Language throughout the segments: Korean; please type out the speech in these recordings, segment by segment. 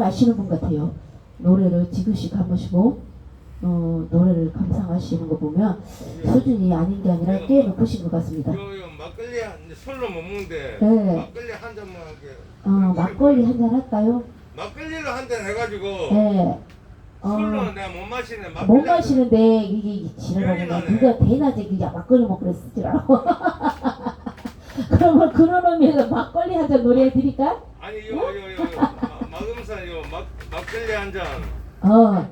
아, 음악을 아시는 분 같아요. 노래를 지그시 감으시고 어, 노래를 감상하시는 거 보면 수준이 아닌 게 아니라 꽤 높으신 것 같습니다. 요, 요 막걸리 한 술로 못 먹는데 네. 막걸리 한 잔만 하게. 어, 막걸리 한 잔 할까요? 막걸리로 한 잔 해가지고 네. 술로 어, 내가 못 마시네. 못 막걸리 한 마시는데 이게 지랄하구나. 누가 대낮에 그냥 막걸리 먹고 그랬지라고. 그러면 그런 의미에서 막걸리 한 잔 노래해 드릴까? 잔. 아니 요요요 마금사 요 막, 막걸리 한 잔. 어.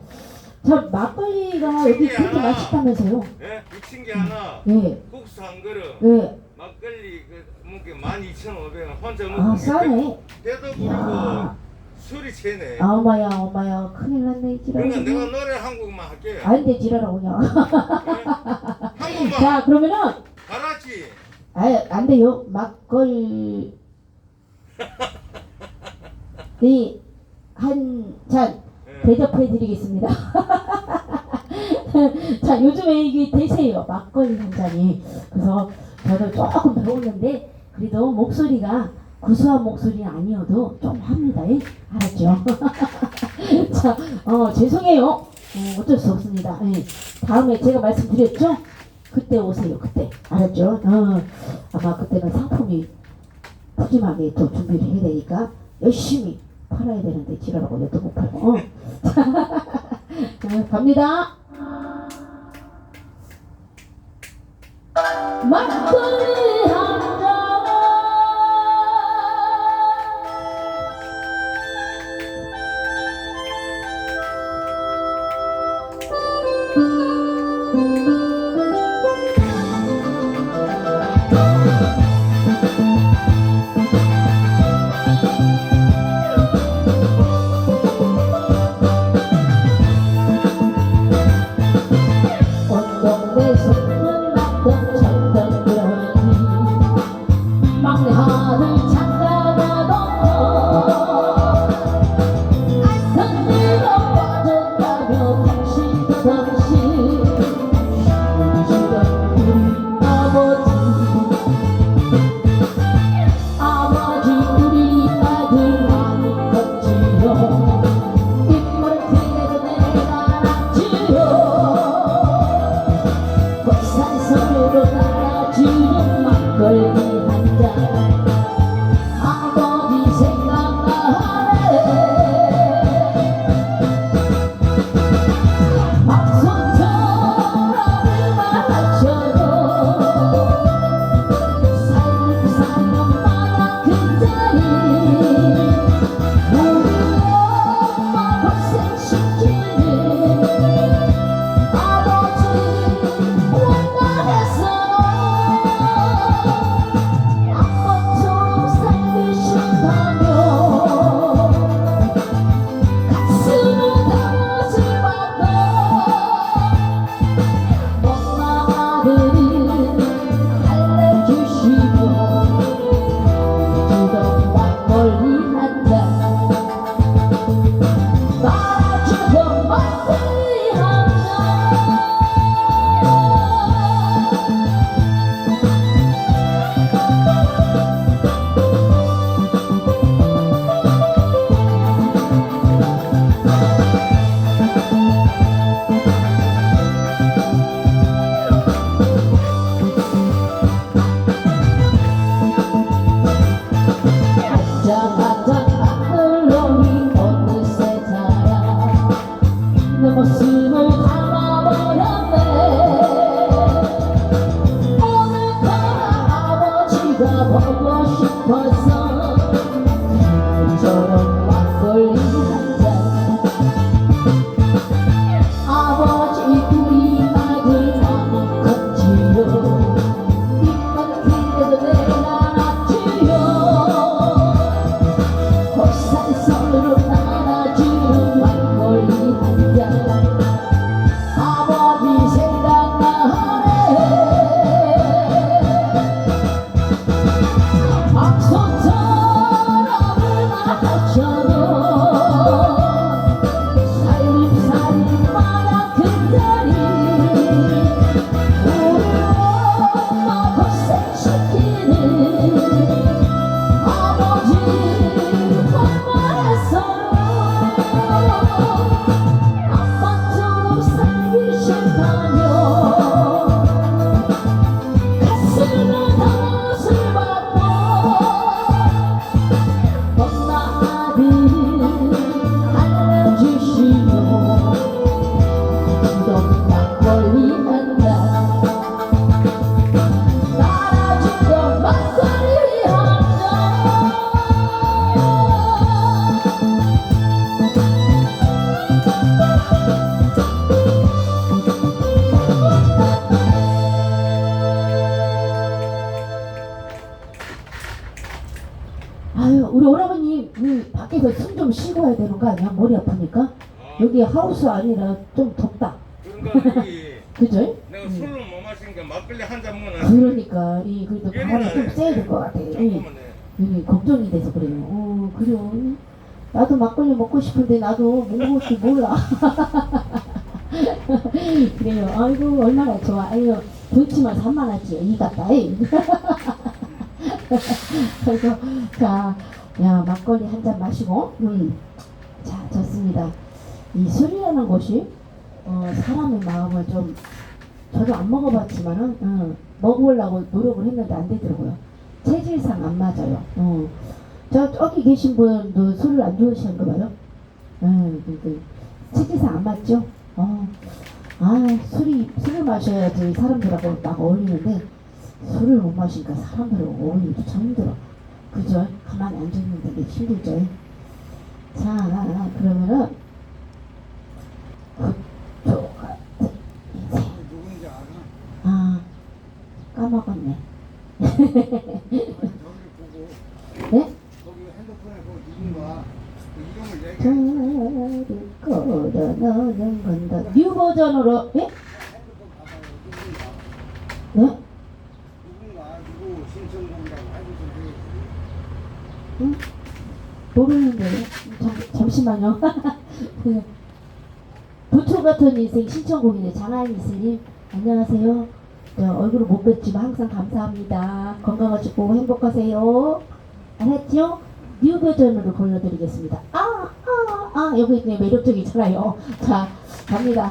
저 막걸리가 여기 그렇게 맛있다면서요? 예? 미친 게 하나. 예. 국수 한 그릇. 예. 막걸리 그 먹기 12,500원 혼자 먹고. 아, 싸네. 때도 부르고. 술이 채네. 아, 엄마야, 엄마야. 큰일 났네, 이 그러니까 내가 지랄. 노래 한 곡만 할게. 안 돼, 지랄하고 그냥. 한 곡만. 자, 그러면은, 가라지. 아, 안 돼요. 막걸리. 네, 한잔 예. 대접해 드리겠습니다. 자, 요즘에 이게 대세예요. 막걸리 한 잔이. 그래서 저도 조금 배웠는데, 그래도 목소리가 구수한 목소리는 아니어도 좀 합니다. 예? 알았죠? 자, 어, 죄송해요. 어, 어쩔 수 없습니다. 예. 다음에 제가 말씀드렸죠? 그때 오세요. 그때. 알았죠? 어, 아마 그때는 상품이 푸짐하게 또 준비를 해야 되니까 열심히 팔아야 되는데 지랄하고 내도 못 팔고. 어. 자, 갑니다. 막걸 하우스 아니라 좀 덥다. 그러니까 여기 그죠? 내가 술을 못 마시니까 막걸리 한 잔 먹으나 그러니까 이 그래도 바람이 좀 쐬야 될 것 같아. 이, 잠깐만요. 이 걱정이 돼서 그래요. 어 그래요. 나도 막걸리 먹고 싶은데 나도 먹을지 몰라. 그래요. 아이고 얼마나 좋아. 아유 좋지만 산만하지. 이 같다. 이. 그래서 자, 야 막걸리 한 잔 마시고, 음, 자 좋습니다. 이 술이라는 것이 어, 사람의 마음을 좀 저도 안 먹어봤지만은 어, 먹으려고 노력을 했는데 안 되더라고요. 체질상 안 맞아요. 어. 저 저기 계신 분도 술을 안 좋아하시는가 봐요. 음, 그, 그, 체질상 안 맞죠? 어. 아 술이 술을 마셔야지 사람들하고 막 어울리는데 술을 못 마시니까 사람들하고 어울리기도 참 힘들어. 그죠? 가만히 앉아있는데 되게 힘들죠? 자, 그러면은 그쪽 같은 인생. 누군지 알아? 아, 까먹었네. 네? 저를 걸어넣는 건다. 뉴 버전으로, 예? 네? 응? 모르는데요. 잠, 잠시만요. 그, 부초 같은 인생 신청곡이네. 장하인 이스님, 안녕하세요. 저 얼굴을 못 뵀지만 항상 감사합니다. 건강하시고 행복하세요. 알았죠? 뉴 버전으로 불러드리겠습니다. 아, 아, 아, 여기 있네. 매력적이잖아요. 자, 갑니다.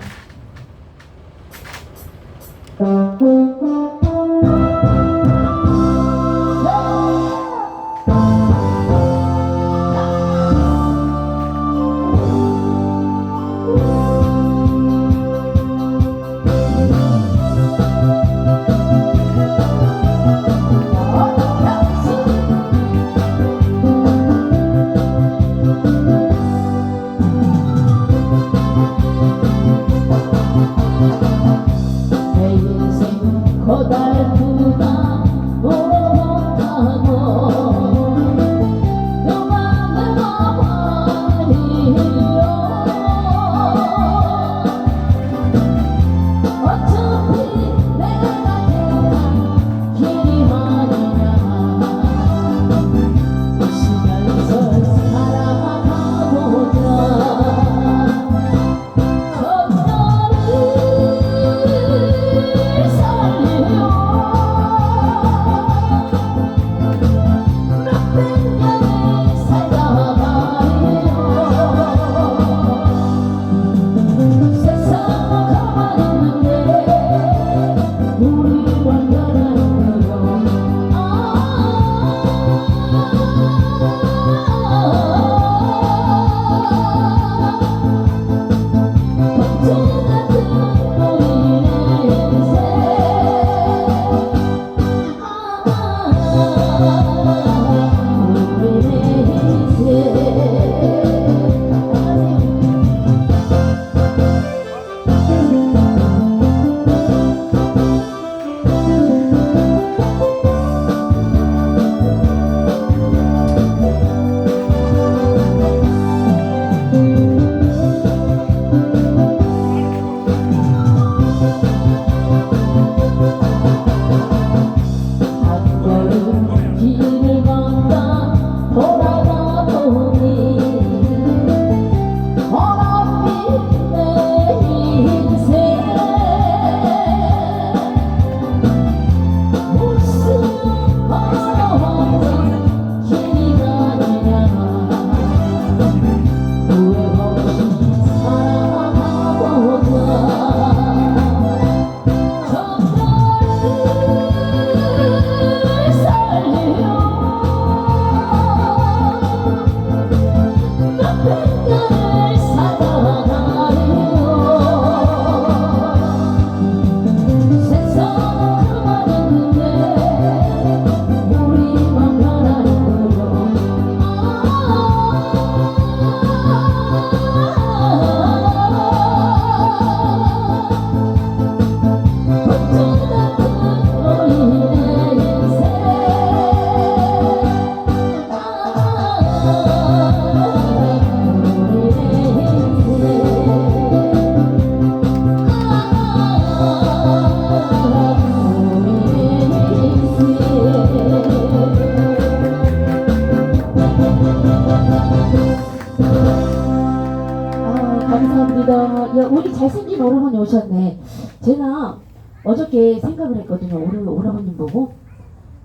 야, 우리 잘생긴 오라버니 오셨네. 제가 어저께 생각을 했거든요. 우리 오라버님 보고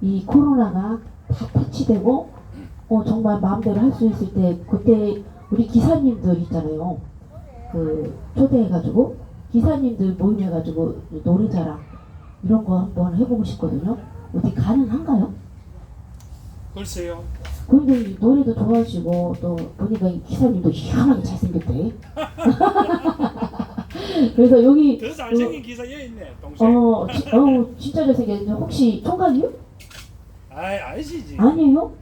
이 코로나가 다 패치되고 어, 정말 마음대로 할 수 있을 때 그때 우리 기사님들 있잖아요. 그 초대해가지고 기사님들 모임해가지고 노래자랑 이런 거 한번 해보고 싶거든요. 어디 가능한가요? 글쎄요. 근데 이 노래도 좋아하시고 또 보니까 이 기사님도 희한하게 잘생겼대. 그래서 여기 더 잘생긴 기사 여기 있네. 동생. 어, 지, 어 진짜 잘생겼는데 혹시 총각이요? 아이 아시지. 아니에요?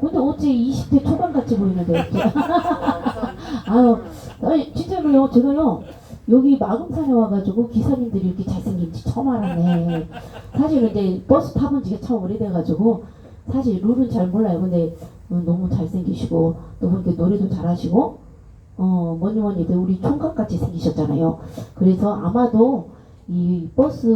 근데 어째 20대 초반 같이 보이는데 어째? 아유, 아니 진짜로요. 제가요 여기 마금산에 와가지고 기사님들이 이렇게 잘생긴지 처음 알았네. 사실은 이제 버스 타본 지가 참 오래돼가지고 사실 룰은 잘 몰라요. 근데 어, 너무 잘생기시고 또 그렇게 노래도 잘하시고 어 뭐니 뭐니 해도 우리 총각 같이 생기셨잖아요. 그래서 아마도 이 버스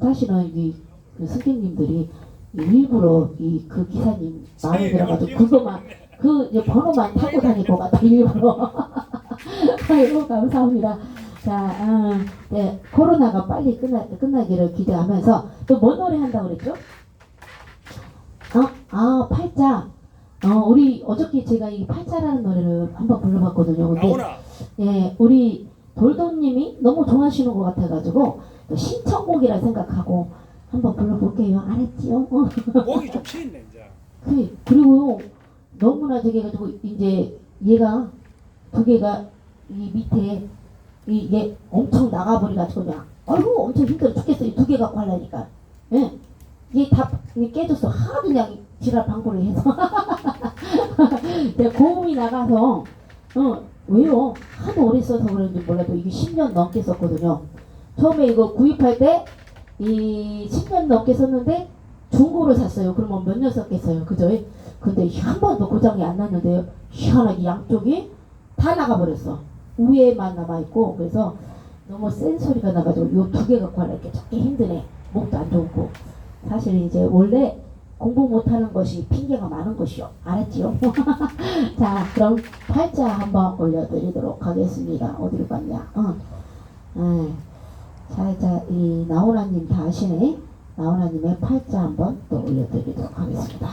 타시는 이그 승객님들이 일부러 이 그 기사님 마음에 들어가지고 그거만 그 이제 번호만 타고 다닐 것 같아 일부러. 아이고 감사합니다. 자, 음, 네, 코로나가 빨리 끝나 끝나기를 기대하면서 또 뭔 노래 한다고 그랬죠? 어, 아 팔자. 어, 우리 어저께 제가 이 팔자라는 노래를 한번 불러봤거든요. 근데. 예, 우리 돌돔님이 너무 좋아하시는 것 같아가지고 또 신청곡이라 생각하고 한번 불러볼게요. 알았지요? 어. 목이 좀 치있네 이제. 그, 그리고 너무나 저기 해가지고 이제 얘가 두 개가 이 밑에 이게 엄청 나가버려가지고 그냥 아이고 엄청 힘들어 죽겠어요. 두 개 갖고 하려니까. 예. 이게 깨졌어. 하도 그냥 지랄 방구를 해서. 내가 고음이 나가서 어 왜요? 하도 오래 써서 그런지 몰라도 이게 10년 넘게 썼거든요. 처음에 이거 구입할 때 이 10년 넘게 썼는데 중고로 샀어요. 그러면 몇 년 썼겠어요. 그죠? 근데 한 번도 고장이 안 났는데요. 희한하게 양쪽이 다 나가버렸어. 위에만 남아있고 그래서 너무 센 소리가 나가지고 요 두 개 갖고 하려니까 찾기 힘드네. 목도 안 좋고. 사실 이제 원래 공부 못하는 것이 핑계가 많은 것이요. 알았지요? 자, 그럼 팔자 한번 올려드리도록 하겠습니다. 어디로 갔냐? 어. 네. 자, 자, 이 나훈아님 다 아시네. 나훈아님의 팔자 한번 또 올려드리도록 하겠습니다.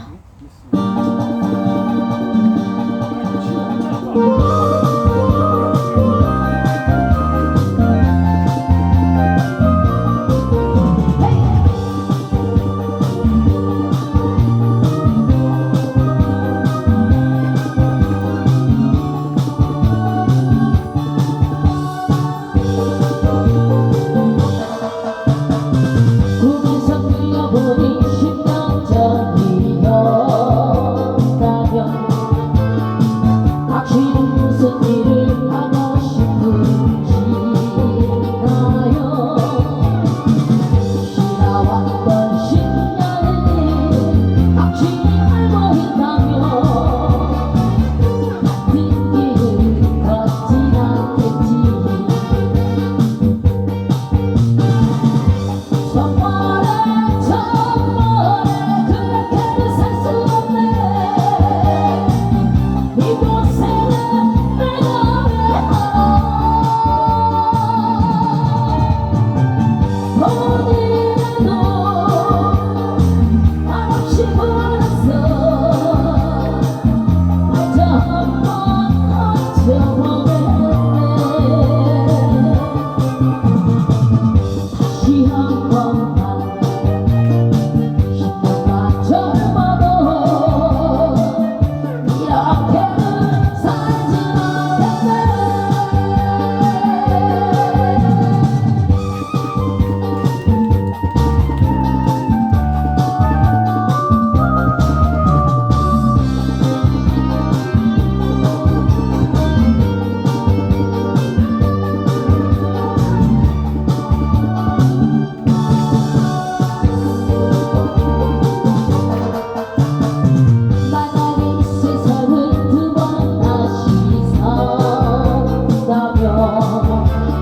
好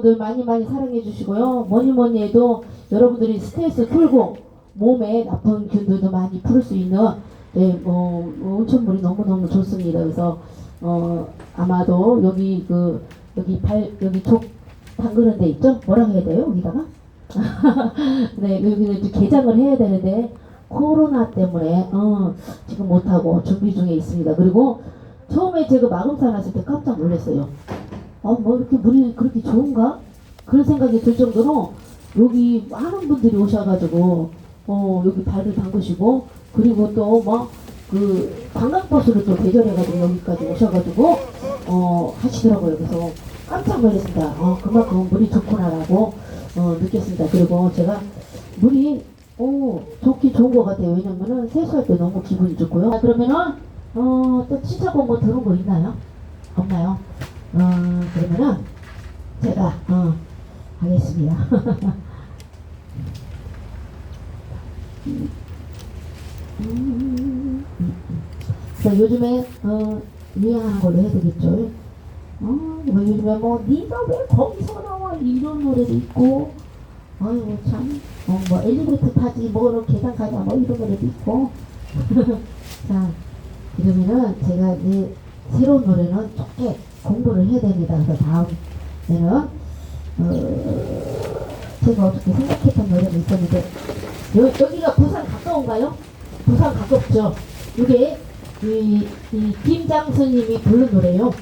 여러분들 많이 많이 사랑해 주시고요. 뭐니 뭐니 해도 여러분들이 스트레스 풀고 몸에 나쁜 균들도 많이 풀 수 있는 네, 뭐 온천물이 너무 너무 좋습니다. 그래서 어 아마도 여기 그 여기 발 여기 족 담그는 데 있죠? 뭐라 해야 돼요? 여기다가? 네 여기는 이제 개장을 해야 되는데 코로나 때문에 어, 지금 못하고 준비 중에 있습니다. 그리고 처음에 제가 마금산 왔을 때 깜짝 놀랐어요. 어, 뭐 이렇게 물이 그렇게 좋은가? 그런 생각이 들 정도로 여기 많은 분들이 오셔가지고 어, 여기 발을 담그시고 그리고 또뭐그 관광버스를 또 대절해가지고 여기까지 오셔가지고 어, 하시더라고요. 그래서 깜짝 놀랐습니다. 어, 그만큼 물이 좋구나라고 어, 느꼈습니다. 그리고 제가 물이 오, 좋긴 좋은 것 같아요. 왜냐면은 세수할 때 너무 기분이 좋고요. 아, 그러면은, 어, 또 친척 온거 들은 거 있나요? 없나요? 어, 그러면은, 제가, 어, 하겠습니다. 음, 자, 요즘에, 어, 유행하는 걸로 해드리겠죠. 어, 뭐 요즘에 뭐, 니가 왜 거기서 나와? 이런 노래도 있고, 아이고 참, 어, 뭐 엘리베이터 타지, 뭐 계단 가자, 뭐 이런 노래도 있고. 자, 그러면은 제가 이제 새로운 노래는 좋게 공부를 해야 됩니다. 그래서 다음에는 어, 제가 어떻게 생각했던 노래가 있었는데 여, 여기가 부산 가까운가요? 부산 가깝죠. 이게 이, 이 김장수님이 부른 노래요.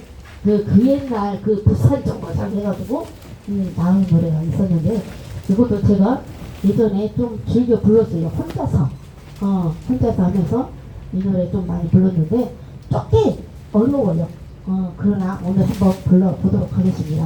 그, 그 옛날 그 부산 정거장 해가지고 이 나온 노래가 있었는데 이것도 제가 예전에 좀 즐겨 불렀어요. 혼자서. 어, 혼자서 하면서 이 노래 좀 많이 불렀는데, 조금 어려워요. 어, 그러나 오늘 한번 불러보도록 하겠습니다.